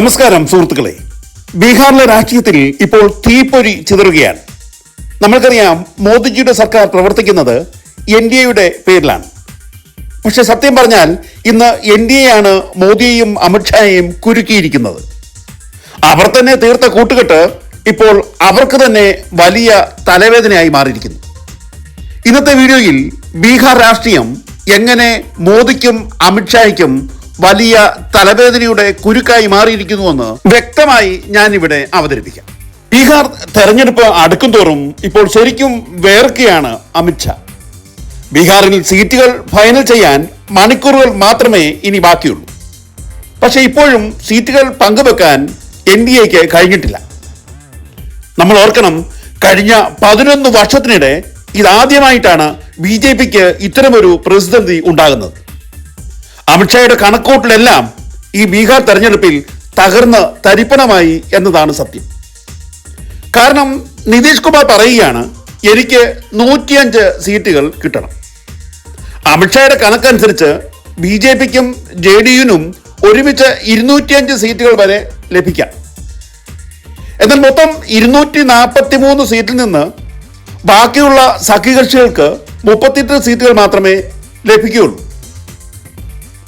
നമസ്കാരം സുഹൃത്തുക്കളെ. ബീഹാറിലെ രാഷ്ട്രീയത്തിൽ ഇപ്പോൾ തീപ്പൊരി ചിതറുകയാണ്. നമ്മൾക്കറിയാം മോദിജിയുടെ സർക്കാർ പ്രവർത്തിക്കുന്നത് എൻ ഡി എയുടെ പേരിലാണ്. പക്ഷെ സത്യം പറഞ്ഞാൽ ഇന്ന് എൻ ഡി എ ആണ് മോദിയെയും അമിത്ഷായെയും കുരുക്കിയിരിക്കുന്നത്. അവർ തന്നെ തീർത്ത കൂട്ടുകെട്ട് ഇപ്പോൾ അവർക്ക് തന്നെ വലിയ തലവേദനയായി മാറിയിരിക്കുന്നു. ഇന്നത്തെ വീഡിയോയിൽ ബീഹാർ രാഷ്ട്രീയം എങ്ങനെ മോദിക്കും അമിത്ഷായ്ക്കും വലിയ തലവേദനയുടെ കുരുക്കായി മാറിയിരിക്കുന്നുവെന്ന് വ്യക്തമായി ഞാൻ ഇവിടെ അവതരിപ്പിക്കാം. ബീഹാർ തെരഞ്ഞെടുപ്പ് അടുക്കും തോറും ഇപ്പോൾ ശരിക്കും വേർക്കുകയാണ് അമിത്ഷാ ബീഹാറിൽ സീറ്റുകൾ ഫൈനൽ ചെയ്യാൻ മണിക്കൂറുകൾ മാത്രമേ ഇനി ബാക്കിയുള്ളൂ. പക്ഷേ ഇപ്പോഴും സീറ്റുകൾ പങ്കുവെക്കാൻ എൻ ഡി എക്ക് കഴിഞ്ഞിട്ടില്ല. നമ്മൾ ഓർക്കണം കഴിഞ്ഞ പതിനൊന്ന് വർഷത്തിനിടെ ഇതാദ്യമായിട്ടാണ് ബി ജെ പിക്ക് ഇത്തരമൊരു പ്രതിസന്ധി ഉണ്ടാകുന്നത്. അമിത്ഷായുടെ കണക്കൂട്ടിലെല്ലാം ഈ ബീഹാർ തെരഞ്ഞെടുപ്പിൽ തകർന്ന് തരിപ്പണമായി എന്നതാണ് സത്യം. കാരണം നിതീഷ് കുമാർ പറയുകയാണ് എനിക്ക് നൂറ്റിയഞ്ച് സീറ്റുകൾ കിട്ടണം. അമിത്ഷായുടെ കണക്കനുസരിച്ച് ബി ജെ പിക്കും ജെ ഡി യുനും ഒരുമിച്ച് ഇരുന്നൂറ്റിയഞ്ച് സീറ്റുകൾ വരെ ലഭിക്കാം. എന്നാൽ മൊത്തം ഇരുന്നൂറ്റി നാൽപ്പത്തി മൂന്ന് സീറ്റിൽ നിന്ന് ബാക്കിയുള്ള സഖ്യകക്ഷികൾക്ക് മുപ്പത്തിയെട്ട് സീറ്റുകൾ മാത്രമേ ലഭിക്കുകയുള്ളൂ.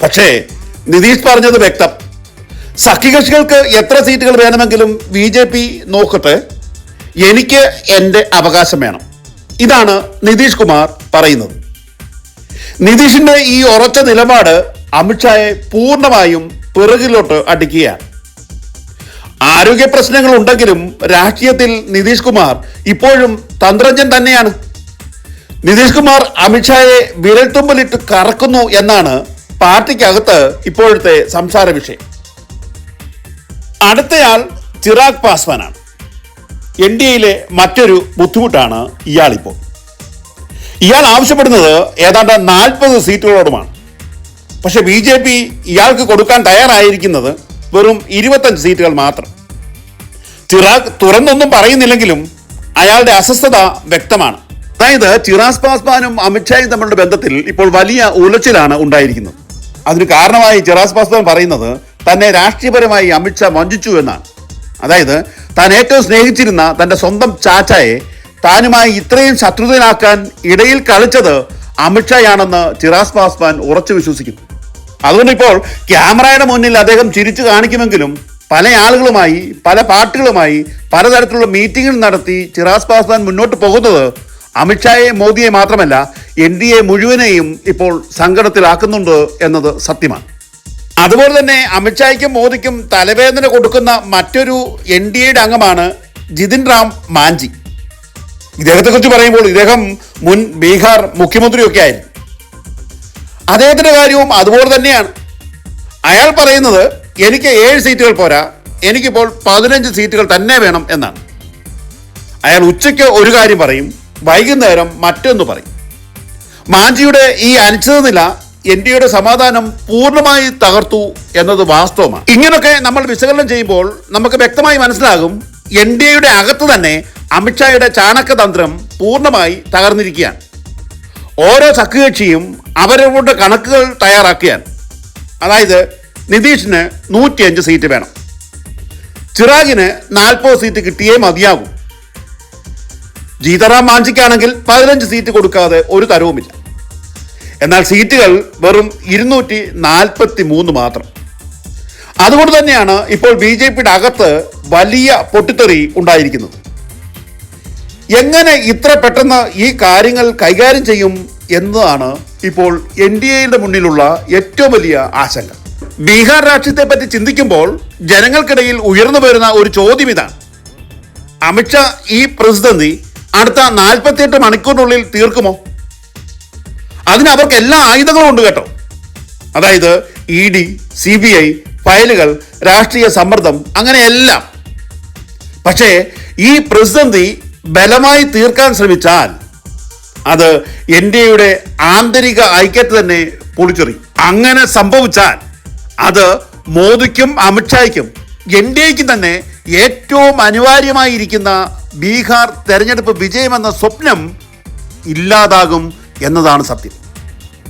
പക്ഷേ നിതീഷ് പറഞ്ഞത് വ്യക്തം. സഖ്യകക്ഷികൾക്ക് എത്ര സീറ്റുകൾ വേണമെങ്കിലും ബി ജെ പി നോക്കട്ടെ എനിക്ക് എന്റെ അവകാശം വേണം. ഇതാണ് നിതീഷ് കുമാർ പറയുന്നത്. നിതീഷിന്റെ ഈ ഉറച്ച നിലപാട് അമിത്ഷായെ പൂർണമായും പിറകിലോട്ട് അടിക്കുകയാണ്. ആരോഗ്യ പ്രശ്നങ്ങൾ ഉണ്ടെങ്കിലും രാഷ്ട്രീയത്തിൽ നിതീഷ് കുമാർ ഇപ്പോഴും തന്ത്രജ്ഞൻ തന്നെയാണ്. നിതീഷ് കുമാർ അമിത്ഷായെ വിരൽത്തുമ്പിലിട്ട് കറക്കുന്നു എന്നാണ് പാർട്ടിക്കകത്ത് ഇപ്പോഴത്തെ സംസാര വിഷയം. അടുത്തയാൾ ചിറാഗ് പാസ്വാനാണ്. എൻ ഡി എയിലെ മറ്റൊരു ബുദ്ധിമുട്ടാണ് ഇയാളിപ്പോൾ. ഇയാൾ ആവശ്യപ്പെടുന്നത് ഏതാണ്ട് നാൽപ്പത് സീറ്റുകളോടുമാണ്. പക്ഷെ ബി ജെ പി ഇയാൾക്ക് കൊടുക്കാൻ തയ്യാറായിരിക്കുന്നത് വെറും ഇരുപത്തഞ്ച് സീറ്റുകൾ മാത്രം. ചിറാഗ് തുറന്നൊന്നും പറയുന്നില്ലെങ്കിലും അയാളുടെ അസ്വസ്ഥത വ്യക്തമാണ്. അതായത് ചിറാസ് പാസ്വാനും അമിത്ഷായും തമ്മിലുള്ള ബന്ധത്തിൽ ഇപ്പോൾ വലിയ ഉലച്ചിലാണ് ഉണ്ടായിരിക്കുന്നത്. അതിന് കാരണമായി ചിറാസ് പാസ്വാൻ പറയുന്നത് തന്നെ രാഷ്ട്രീയപരമായി അമിത്ഷാ വഞ്ചിച്ചു എന്നാണ്. അതായത് താൻ ഏറ്റവും സ്നേഹിച്ചിരുന്ന തന്റെ സ്വന്തം ചാച്ചയെ താനുമായി ഇത്രയും ശത്രുതനാക്കാൻ ഇടയിൽ കളിച്ചത് അമിത്ഷായാണെന്ന് ചിറാസ് പാസ്വാൻ ഉറച്ചു വിശ്വസിക്കുന്നു. അതുകൊണ്ട് ഇപ്പോൾ ക്യാമറയുടെ മുന്നിൽ അദ്ദേഹം ചിരിച്ചു കാണിക്കുമെങ്കിലും പല ആളുകളുമായി പല പാർട്ടികളുമായി പലതരത്തിലുള്ള മീറ്റിങ്ങുകൾ നടത്തി ചിറാസ് പാസ്വാൻ മുന്നോട്ട് പോകുന്നത് അമിത്ഷായെ മോദിയെ മാത്രമല്ല എൻ ഡി എ മുഴുവനെയും ഇപ്പോൾ സങ്കടത്തിലാക്കുന്നുണ്ട് എന്നത് സത്യമാണ്. അതുപോലെ തന്നെ അമിത്ഷായ്ക്കും മോദിക്കും തലവേദന കൊടുക്കുന്ന മറ്റൊരു എൻ ഡി എയുടെ അംഗമാണ് ജിതിൻ റാം മാഞ്ചി. ഇദ്ദേഹത്തെക്കുറിച്ച് പറയുമ്പോൾ ഇദ്ദേഹം മുൻ ബീഹാർ മുഖ്യമന്ത്രിയൊക്കെ ആയിരുന്നു. അദ്ദേഹത്തിന്റെ കാര്യവും അതുപോലെ തന്നെയാണ്. അയാൾ പറയുന്നത് എനിക്ക് ഏഴ് സീറ്റുകൾ പോരാ എനിക്കിപ്പോൾ പതിനഞ്ച് സീറ്റുകൾ തന്നെ വേണം എന്നാണ്. അയാൾ ഉച്ചയ്ക്ക് ഒരു കാര്യം പറയും വൈകുന്നേരം മറ്റൊന്ന് പറയും. മാഞ്ചിയുടെ ഈ അനിശ്ചിത നില എൻ ഡി എയുടെ സമാധാനം പൂർണമായി തകർത്തു എന്നത് വാസ്തവമാണ്. ഇങ്ങനൊക്കെ നമ്മൾ വിശകലനം ചെയ്യുമ്പോൾ നമുക്ക് വ്യക്തമായി മനസ്സിലാകും എൻ ഡി എയുടെ അകത്ത് തന്നെ അമിത്ഷായുടെ ചാണകതന്ത്രം പൂർണമായി തകർന്നിരിക്കുകയാണ്. ഓരോ സഖ്യകക്ഷിയും അവരവരുടെ കണക്കുകൾ തയ്യാറാക്കുകയാണ്. അതായത് നിതീഷിന് നൂറ്റിയഞ്ച് സീറ്റ് വേണം. ചിറാഗിന് നാൽപ്പത് സീറ്റ് കിട്ടിയേ മതിയാകൂ. ജീതറാം മാഞ്ചിക്കാണെങ്കിൽ പതിനഞ്ച് സീറ്റ് കൊടുക്കാതെ ഒരു തരവുമില്ല. എന്നാൽ സീറ്റുകൾ വെറും ഇരുന്നൂറ്റി നാൽപ്പത്തി മൂന്ന് മാത്രം. അതുകൊണ്ട് തന്നെയാണ് ഇപ്പോൾ ബി ജെ പിയുടെ അകത്ത് വലിയ പൊട്ടിത്തെറി ഉണ്ടായിരിക്കുന്നത്. എങ്ങനെ ഇത്ര പെട്ടെന്ന് ഈ കാര്യങ്ങൾ കൈകാര്യം ചെയ്യും എന്നതാണ് ഇപ്പോൾ എൻ ഡി എയുടെ മുന്നിലുള്ള ഏറ്റവും വലിയ ആശങ്ക. ബീഹാർ രാഷ്ട്രീയത്തെ പറ്റി ചിന്തിക്കുമ്പോൾ ജനങ്ങൾക്കിടയിൽ ഉയർന്നു വരുന്ന ഒരു ചോദ്യം ഇതാണ്. അമിത്ഷാ ഈ പ്രതിസന്ധി അടുത്ത നാൽപ്പത്തിയെട്ട് മണിക്കൂറിനുള്ളിൽ തീർക്കുമോ? അതിന് അവർക്ക് എല്ലാ ആയുധങ്ങളും ഉണ്ട് കേട്ടോ. അതായത് E D C B I ഫയലുകൾ രാഷ്ട്രീയ സമ്മർദ്ദം അങ്ങനെയെല്ലാം പക്ഷേ ഈ പ്രതിസന്ധി ബലമായി തീർക്കാൻ ശ്രമിച്ചാൽ അത് എൻ ഡി എയുടെ ആന്തരിക ഐക്യത്തെ തന്നെ പൊളിച്ചെറി അങ്ങനെ സംഭവിച്ചാൽ അത് മോദിക്കും അമിത്ഷായ്ക്കും എൻ ഡി എക്കും തന്നെ ഏറ്റവും അനിവാര്യമായിരിക്കുന്ന ബീഹാർ തെരഞ്ഞെടുപ്പ് വിജയമെന്ന സ്വപ്നം ഇല്ലാതാകും എന്നതാണ് സത്യം.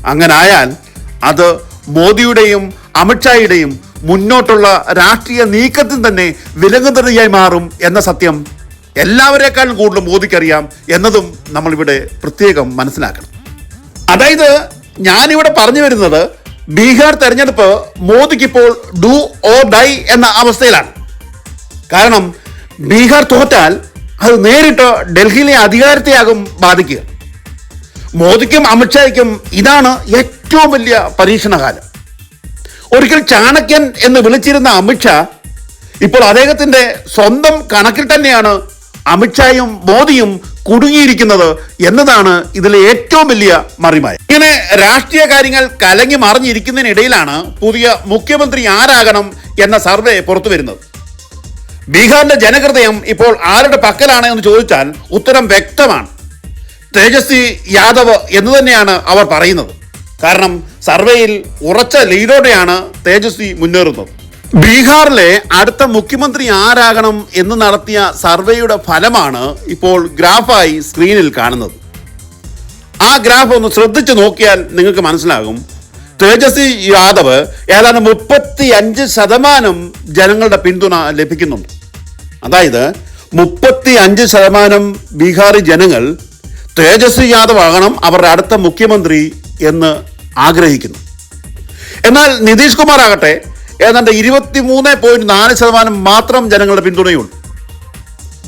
അങ്ങനെ ആയാൽ അത് മോദിയുടെയും അമിത്ഷായുടെയും മുന്നോട്ടുള്ള രാഷ്ട്രീയ നീക്കത്തിൽ തന്നെ വിലങ്ങുതടിയായി മാറും എന്ന സത്യം എല്ലാവരെക്കാളും കൂടുതൽ മോദിക്കറിയാം എന്നതും നമ്മളിവിടെ പ്രത്യേകം മനസ്സിലാക്കണം. അതായത് ഞാനിവിടെ പറഞ്ഞു വരുന്നത് ബീഹാർ തെരഞ്ഞെടുപ്പ് മോദിക്കിപ്പോൾ ഡു ഓ ഡൈ എന്ന അവസ്ഥയിലാണ്. കാരണം ബീഹാർ തോറ്റാൽ അത് നേരിട്ട് ഡൽഹിയിലെ അധികാരത്തെയാകും ബാധിക്കുക. മോദിക്കും അമിത്ഷായ്ക്കും ഇതാണ് ഏറ്റവും വലിയ പരീക്ഷണകാലം. ഒരിക്കൽ ചാണക്യൻ എന്ന് വിളിച്ചിരുന്ന അമിത്ഷാ ഇപ്പോൾ അദ്ദേഹത്തിന്റെ സ്വന്തം കണക്കിൽ തന്നെയാണ് അമിത്ഷായും മോദിയും കുടുങ്ങിയിരിക്കുന്നത് എന്നതാണ് ഇതിലെ ഏറ്റവും വലിയ മറിമായ. ഇങ്ങനെ രാഷ്ട്രീയ കാര്യങ്ങൾ കലങ്ങി മറിഞ്ഞിരിക്കുന്നതിനിടയിലാണ് പുതിയ മുഖ്യമന്ത്രി ആരാകണം എന്ന സർവേ പുറത്തു വരുന്നത് ബീഹാറിന്റെ ജനഹൃദയം ഇപ്പോൾ ആരുടെ പക്കലാണ് എന്ന് ചോദിച്ചാൽ ഉത്തരം വ്യക്തമാണ്. തേജസ്വി യാദവ് എന്ന് തന്നെയാണ് അവർ പറയുന്നത്. കാരണം സർവേയിൽ ഉറച്ച ലീഡോടെയാണ് തേജസ്വി മുന്നേറുന്നത്. ബീഹാറിലെ അടുത്ത മുഖ്യമന്ത്രി ആരാകണം എന്ന് നടത്തിയ സർവേയുടെ ഫലമാണ് ഇപ്പോൾ ഗ്രാഫായി സ്ക്രീനിൽ കാണുന്നത്. ആ ഗ്രാഫ് ഒന്ന് ശ്രദ്ധിച്ചു നോക്കിയാൽ നിങ്ങൾക്ക് മനസ്സിലാകും. തേജസ്വി യാദവ് ഏതാണ്ട് മുപ്പത്തി അഞ്ച് ശതമാനം ജനങ്ങളുടെ പിന്തുണ ലഭിക്കുന്നുണ്ട്. അതായത് മുപ്പത്തി അഞ്ച് ശതമാനം ബീഹാറി ജനങ്ങൾ തേജസ്വി യാദവ് ആകണം അവരുടെ അടുത്ത മുഖ്യമന്ത്രി എന്ന് ആഗ്രഹിക്കുന്നു. എന്നാൽ നിതീഷ് കുമാർ ആകട്ടെ ഏതാണ്ട് ഇരുപത്തി മൂന്ന് പോയിന്റ് നാല് ശതമാനം മാത്രം ജനങ്ങളുടെ പിന്തുണയുണ്ട്.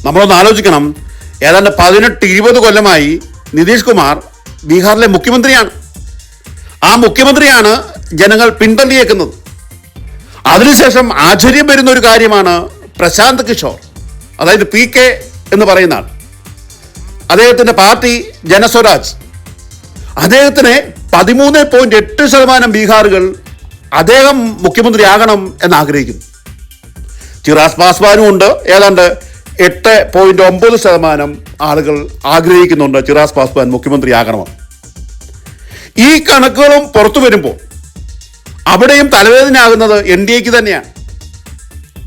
നമ്മളൊന്ന് ആലോചിക്കണം ഏതാണ്ട് പതിനെട്ട് ഇരുപത് കൊല്ലമായി നിതീഷ് കുമാർ ബീഹാറിലെ മുഖ്യമന്ത്രിയാണ്. ആ മുഖ്യമന്ത്രിയാണ് ജനങ്ങൾ പിന്തള്ളിയേക്കുന്നത്. അതിനുശേഷം ആശ്ചര്യം വരുന്ന ഒരു കാര്യമാണ് പ്രശാന്ത് കിഷോർ അതായത് പി കെ എന്ന് പറയുന്ന ആൾ. അദ്ദേഹത്തിന്റെ പാർട്ടി ജനസ്വരാജ്. അദ്ദേഹത്തിന് പതിമൂന്ന് പോയിന്റ് എട്ട് ശതമാനം ബീഹാറുകൾ അദ്ദേഹം മുഖ്യമന്ത്രിയാകണം എന്ന് ആഗ്രഹിക്കുന്നു ചിറാസ് പാസ്വാനും ഉണ്ട് ഏതാണ്ട് എട്ട് പോയിന്റ് ഒമ്പത് ശതമാനം ആളുകൾ ആഗ്രഹിക്കുന്നുണ്ട് ചിറാസ് പാസ്വാൻ മുഖ്യമന്ത്രിയാകണമെന്ന് ഈ കണക്കുകളും പുറത്തു വരുമ്പോൾ അവിടെയും തലവേദനയാകുന്നത് എൻ ഡി എക്ക് തന്നെയാണ്.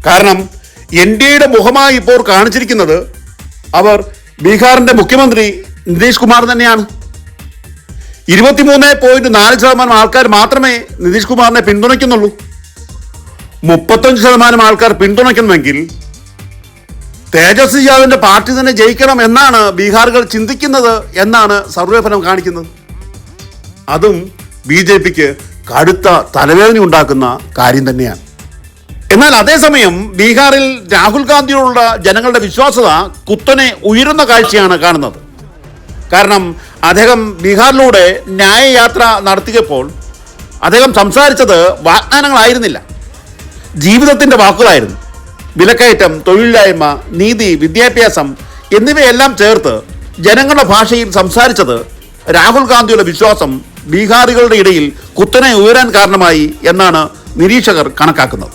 കാരണം എൻ ഡി എയുടെ മുഖമായി ഇപ്പോൾ കാണിച്ചിരിക്കുന്നത് അവർ ബീഹാറിന്റെ മുഖ്യമന്ത്രി നിതീഷ് കുമാർ തന്നെയാണ്. ഇരുപത്തിമൂന്ന് പോയിന്റ് നാല് ശതമാനം ആൾക്കാർ മാത്രമേ നിതീഷ് കുമാറിനെ പിന്തുണയ്ക്കുന്നുള്ളൂ. മുപ്പത്തഞ്ച് ശതമാനം ആൾക്കാർ പിന്തുണയ്ക്കുന്നുവെങ്കിൽ തേജസ്വി യാദവിന്റെ പാർട്ടി തന്നെ ജയിക്കണം എന്നാണ് ബീഹാറുകൾ ചിന്തിക്കുന്നത് എന്നാണ് സർവേ ഫലം കാണിക്കുന്നത്. അതും ബി ജെ പിക്ക് കടുത്ത തലവേദന ഉണ്ടാക്കുന്ന കാര്യം തന്നെയാണ്. എന്നാൽ അതേസമയം ബീഹാറിൽ രാഹുൽ ഗാന്ധിയോടുള്ള ജനങ്ങളുടെ വിശ്വാസത കുത്തനെ ഉയരുന്ന കാഴ്ചയാണ് കാണുന്നത്. കാരണം അദ്ദേഹം ബീഹാറിലൂടെ ന്യായയാത്ര നടത്തിയപ്പോൾ അദ്ദേഹം സംസാരിച്ചത് വാഗ്ദാനങ്ങളായിരുന്നില്ല. ജീവിതത്തിന്റെ വാക്കുകളായിരുന്നു. വിലക്കയറ്റം തൊഴിലില്ലായ്മ നീതി വിദ്യാഭ്യാസം എന്നിവയെല്ലാം ചേർത്ത് ജനങ്ങളുടെ ഭാഷയിൽ സംസാരിച്ചത് രാഹുൽ ഗാന്ധിയുടെ വിശ്വാസം ബീഹാറികളുടെ ഇടയിൽ കുത്തനെ ഉയരാൻ കാരണമായി എന്നാണ് നിരീക്ഷകർ കണക്കാക്കുന്നത്.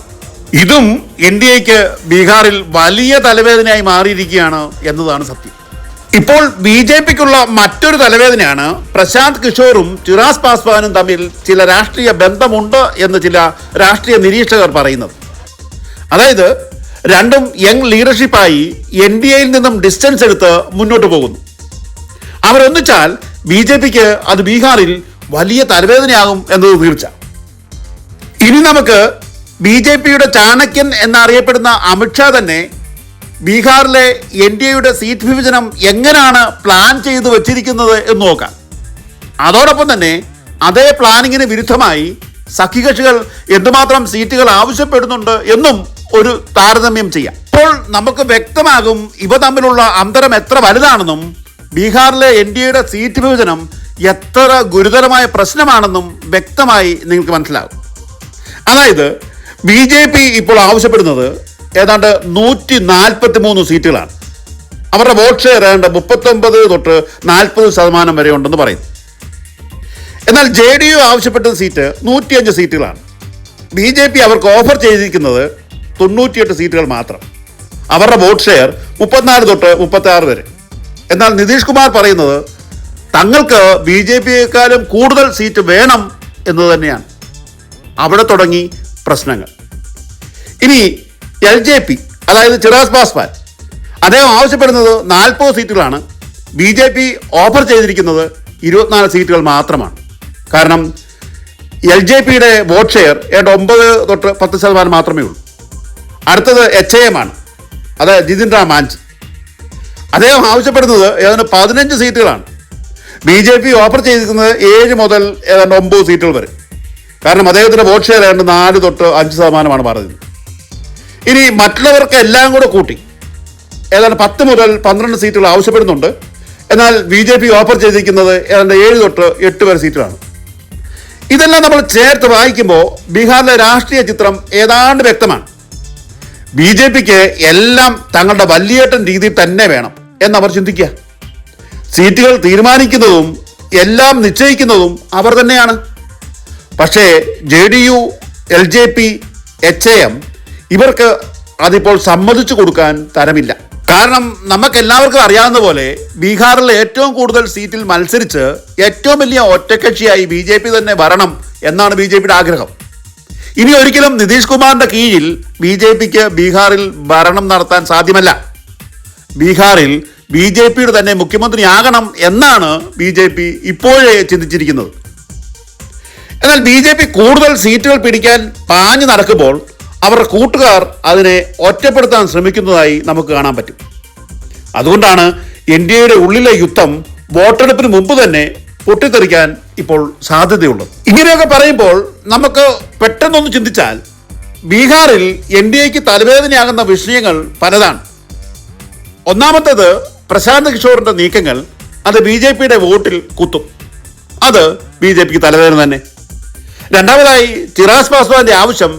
ഇതും എൻ ഡി എക്ക് ബീഹാറിൽ വലിയ തലവേദനയായി മാറിയിരിക്കുകയാണ് എന്നതാണ് സത്യം. ഇപ്പോൾ ബി ജെ പിക്കുള്ള മറ്റൊരു തലവേദനയാണ് പ്രശാന്ത് കിഷോറും ചിറാസ് പാസ്വാനും തമ്മിൽ ചില രാഷ്ട്രീയ ബന്ധമുണ്ട് എന്ന് ചില രാഷ്ട്രീയ നിരീക്ഷകർ പറയുന്നത്. അതായത് രണ്ടും യങ് ലീഡർഷിപ്പായി എൻ ഡി എയിൽ നിന്നും ഡിസ്റ്റൻസ് എടുത്ത് മുന്നോട്ട് പോകുന്നു. അവരൊന്നിച്ചാൽ ബി ജെ പിക്ക് അത് ബീഹാറിൽ വലിയ തലവേദനയാകും എന്നത് തീർച്ച ഇനി നമുക്ക് ബി ജെ പിയുടെ ചാണക്യൻ എന്നറിയപ്പെടുന്ന അമിത്ഷാ തന്നെ ബീഹാറിലെ എൻ ഡി എയുടെ സീറ്റ് വിഭജനം എങ്ങനെയാണ് പ്ലാൻ ചെയ്തു വച്ചിരിക്കുന്നത് എന്ന് നോക്കാം. അതോടൊപ്പം തന്നെ അതേ പ്ലാനിങ്ങിന് വിരുദ്ധമായി സഖ്യകക്ഷികൾ എന്തുമാത്രം സീറ്റുകൾ ആവശ്യപ്പെടുന്നുണ്ട് എന്നും ഒരു താരതമ്യം ചെയ്യാം. ഇപ്പോൾ നമുക്ക് വ്യക്തമാകും ഇവ തമ്മിലുള്ള അന്തരം എത്ര വലുതാണെന്നും ബീഹാറിലെ എൻ ഡി എയുടെ സീറ്റ് വിഭജനം എത്ര ഗുരുതരമായ പ്രശ്നമാണെന്നും വ്യക്തമായി നിങ്ങൾക്ക് മനസ്സിലാകും. അതായത് ബി ജെ പി ഇപ്പോൾ ആവശ്യപ്പെടുന്നത് ഏതാണ്ട് നൂറ്റി നാൽപ്പത്തി മൂന്ന് സീറ്റുകളാണ്. അവരുടെ വോട്ട് ഷെയർ ഏതാണ്ട് മുപ്പത്തൊമ്പത് തൊട്ട് നാൽപ്പത് ശതമാനം വരെ ഉണ്ടെന്ന് പറയുന്നു. എന്നാൽ ജെ ഡി യു ആവശ്യപ്പെട്ട സീറ്റ് നൂറ്റിയഞ്ച് സീറ്റുകളാണ്. ബി ജെ പി അവർക്ക് ഓഫർ ചെയ്തിരിക്കുന്നത് തൊണ്ണൂറ്റിയെട്ട് സീറ്റുകൾ മാത്രം. അവരുടെ വോട്ട് ഷെയർ മുപ്പത്തിനാല് തൊട്ട് മുപ്പത്തി വരെ. എന്നാൽ നിതീഷ് കുമാർ പറയുന്നത് തങ്ങൾക്ക് ബി ജെ പിയെക്കാളും കൂടുതൽ സീറ്റ് വേണം എന്ന് തന്നെയാണ് അവിടെ തുടങ്ങി പ്രശ്നങ്ങൾ. ഇനി എൽ ജെ പി അതായത് ചിറാസ് പാസ്വാൻ അദ്ദേഹം ആവശ്യപ്പെടുന്നത് നാൽപ്പത് സീറ്റുകളാണ്. ബി ജെ പി ഓഫർ ചെയ്തിരിക്കുന്നത് ഇരുപത്തിനാല് സീറ്റുകൾ മാത്രമാണ്. കാരണം എൽ ജെ പിയുടെ വോട്ട് ഷെയർ ഏതാണ്ട് ഒമ്പത് തൊട്ട് പത്ത് ശതമാനം മാത്രമേ ഉള്ളൂ. അടുത്തത് എച്ച് എം ആണ്. അത് ജിതിൻ റാം മാഞ്ചി. അദ്ദേഹം ആവശ്യപ്പെടുന്നത് ഏതാണ്ട് പതിനഞ്ച് സീറ്റുകളാണ്. ബി ജെ പി ഓഫർ ചെയ്തിരിക്കുന്നത് ഏഴ് മുതൽ ഏതാണ്ട് ഒമ്പത് സീറ്റുകൾ വരെ. കാരണം അദ്ദേഹത്തിന്റെ വോട്ട് ഷെയർ ഏതാണ്ട് നാല് തൊട്ട് അഞ്ച് ശതമാനമാണ് പറഞ്ഞത് ഇനി മറ്റുള്ളവർക്ക് എല്ലാം കൂടെ കൂട്ടി ഏതാണ്ട് പത്ത് മുതൽ പന്ത്രണ്ട് സീറ്റുകൾ ആവശ്യപ്പെടുന്നുണ്ട്. എന്നാൽ ബി ജെ പി ഓഫർ ചെയ്തിരിക്കുന്നത് ഏതാണ്ട് ഏഴ് തൊട്ട് എട്ട് വരെ സീറ്റുകളാണ് ഇതെല്ലാം നമ്മൾ ചേർത്ത് വായിക്കുമ്പോൾ ബീഹാറിലെ രാഷ്ട്രീയ ചിത്രം ഏതാണ്ട് വ്യക്തമാണ്. ബി ജെ പിക്ക് എല്ലാം തങ്ങളുടെ വല്യേട്ടൻ രീതിയിൽ തന്നെ വേണം എന്നവർ ചിന്തിക്കുക. സീറ്റുകൾ തീരുമാനിക്കുന്നതും എല്ലാം നിശ്ചയിക്കുന്നതും അവർ തന്നെയാണ്. പക്ഷേ J D U L J P H A M ഇവർക്ക് അതിപ്പോൾ സമ്മതിച്ചു കൊടുക്കാൻ തരമില്ല. കാരണം നമുക്ക് എല്ലാവർക്കും അറിയാവുന്ന പോലെ ബീഹാറിൽ ഏറ്റവും കൂടുതൽ സീറ്റിൽ മത്സരിച്ച് ഏറ്റവും വലിയ ഒറ്റക്കക്ഷിയായി ബി ജെ പി തന്നെ വരണം എന്നാണ് ബി ജെ പിയുടെ ആഗ്രഹം. ഇനി ഒരിക്കലും നിതീഷ് കുമാറിന്റെ കീഴിൽ ബി ജെ പിക്ക് ബീഹാറിൽ ഭരണം നടത്താൻ സാധ്യമല്ല. ബീഹാറിൽ ബി ജെ പിയുടെ തന്നെ മുഖ്യമന്ത്രിയാകണം എന്നാണ് ബി ജെ പി ഇപ്പോഴേ ചിന്തിച്ചിരിക്കുന്നത്. എന്നാൽ ബി ജെ പി കൂടുതൽ സീറ്റുകൾ പിടിക്കാൻ പാഞ്ഞു നടക്കുമ്പോൾ അവരുടെ കൂട്ടുകാർ അതിനെ ഒറ്റപ്പെടുത്താൻ ശ്രമിക്കുന്നതായി നമുക്ക് കാണാൻ പറ്റും. അതുകൊണ്ടാണ് എൻ ഡി എയുടെ ഉള്ളിലെ യുദ്ധം വോട്ടെടുപ്പിന് മുമ്പ് തന്നെ പൊട്ടിത്തെറിക്കാൻ ഇപ്പോൾ സാധ്യതയുള്ളത്. ഇങ്ങനെയൊക്കെ പറയുമ്പോൾ നമുക്ക് പെട്ടെന്നൊന്ന് ചിന്തിച്ചാൽ ബീഹാറിൽ എൻ ഡി എക്ക് തലവേദനയാകുന്ന വിഷയങ്ങൾ പലതാണ്. ഒന്നാമത്തേത് പ്രശാന്ത് കിഷോറിന്റെ നീക്കങ്ങൾ അത് ബി ജെ പിയുടെ വോട്ടിൽ കുത്തും. അത് ബി ജെ പിക്ക് തലവേദന തന്നെ. രണ്ടാമതായി ചിറാസ് പാസ്വാന്റെ ആവശ്യം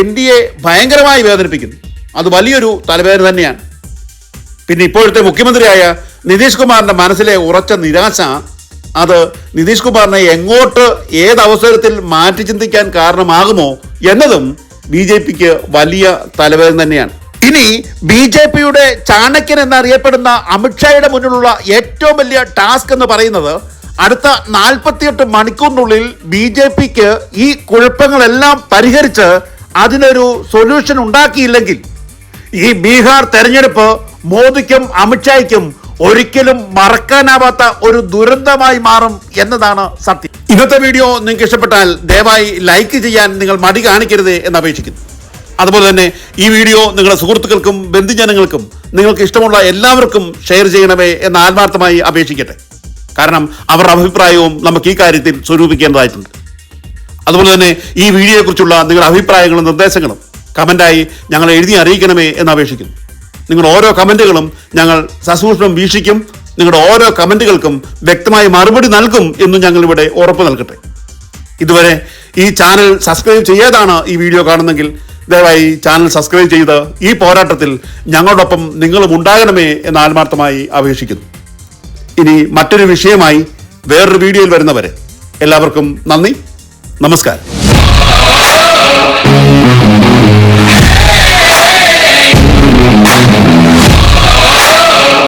എൻ ഡി എ ഭയങ്കരമായി വേദനിപ്പിക്കുന്നു. അത് വലിയൊരു തലവേദന തന്നെയാണ്. പിന്നെ ഇപ്പോഴത്തെ മുഖ്യമന്ത്രിയായ നിതീഷ് കുമാറിന്റെ മനസ്സിലെ ഉറച്ച നിരാശ അത് നിതീഷ് കുമാറിനെ എങ്ങോട്ട് ഏത് അവസരത്തിൽ മാറ്റി ചിന്തിക്കാൻ കാരണമാകുമോ എന്നതും ബി ജെ പിക്ക് വലിയ തലവേദന തന്നെയാണ്. ഇനി ബി ജെ പിയുടെ ചാണക്യൻ എന്നറിയപ്പെടുന്ന അമിത്ഷായുടെ മുന്നിലുള്ള ഏറ്റവും വലിയ ടാസ്ക് എന്ന് പറയുന്നത് അടുത്ത നാൽപ്പത്തിയെട്ട് മണിക്കൂറിനുള്ളിൽ ബി ജെ പിക്ക് ഈ കുഴപ്പങ്ങളെല്ലാം പരിഹരിച്ച് അതിനൊരു സൊല്യൂഷൻ ഉണ്ടാക്കിയില്ലെങ്കിൽ ഈ ബീഹാർ തെരഞ്ഞെടുപ്പ് മോദിക്കും അമിത്ഷായ്ക്കും ഒരിക്കലും മറക്കാനാവാത്ത ഒരു ദുരന്തമായി മാറും എന്നതാണ് സത്യം. ഇന്നത്തെ വീഡിയോ നിങ്ങൾക്ക് ഇഷ്ടപ്പെട്ടാൽ ദയവായി ലൈക്ക് ചെയ്യാൻ നിങ്ങൾ മടി കാണിക്കരുത് എന്ന് അപേക്ഷിക്കുന്നു. അതുപോലെ തന്നെ ഈ വീഡിയോ നിങ്ങളുടെ സുഹൃത്തുക്കൾക്കും ബന്ധുജനങ്ങൾക്കും നിങ്ങൾക്ക് ഇഷ്ടമുള്ള എല്ലാവർക്കും ഷെയർ ചെയ്യണമേ എന്ന് ആത്മാർത്ഥമായി അപേക്ഷിക്കട്ടെ. കാരണം അവരുടെ അഭിപ്രായവും നമുക്ക് ഈ കാര്യത്തിൽ സ്വരൂപിക്കേണ്ടതായിട്ടുണ്ട്. അതുപോലെ തന്നെ ഈ വീഡിയോയെക്കുറിച്ചുള്ള നിങ്ങളുടെ അഭിപ്രായങ്ങളും നിർദ്ദേശങ്ങളും കമന്റായി ഞങ്ങൾ എഴുതി അറിയിക്കണമേ എന്ന് അപേക്ഷിക്കുന്നു. നിങ്ങളുടെ ഓരോ കമന്റുകളും ഞങ്ങൾ സസൂക്ഷ്മം വീക്ഷിക്കും നിങ്ങളുടെ ഓരോ കമന്റുകൾക്കും വ്യക്തമായി മറുപടി നൽകും എന്നും ഞങ്ങളിവിടെ ഉറപ്പ് നൽകട്ടെ. ഇതുവരെ ഈ ചാനൽ സബ്സ്ക്രൈബ് ചെയ്യാതാണ് ഈ വീഡിയോ കാണുന്നെങ്കിൽ ദയവായി ചാനൽ സബ്സ്ക്രൈബ് ചെയ്ത് ഈ പോരാട്ടത്തിൽ ഞങ്ങളോടൊപ്പം നിങ്ങളും ഉണ്ടാകണമേ എന്ന് ആത്മാർത്ഥമായി അപേക്ഷിക്കുന്നു. ഇനി മറ്റൊരു വിഷയമായി വേറൊരു വീഡിയോയിൽ വരുന്നവരെ എല്ലാവർക്കും നന്ദി. നമസ്കാരം.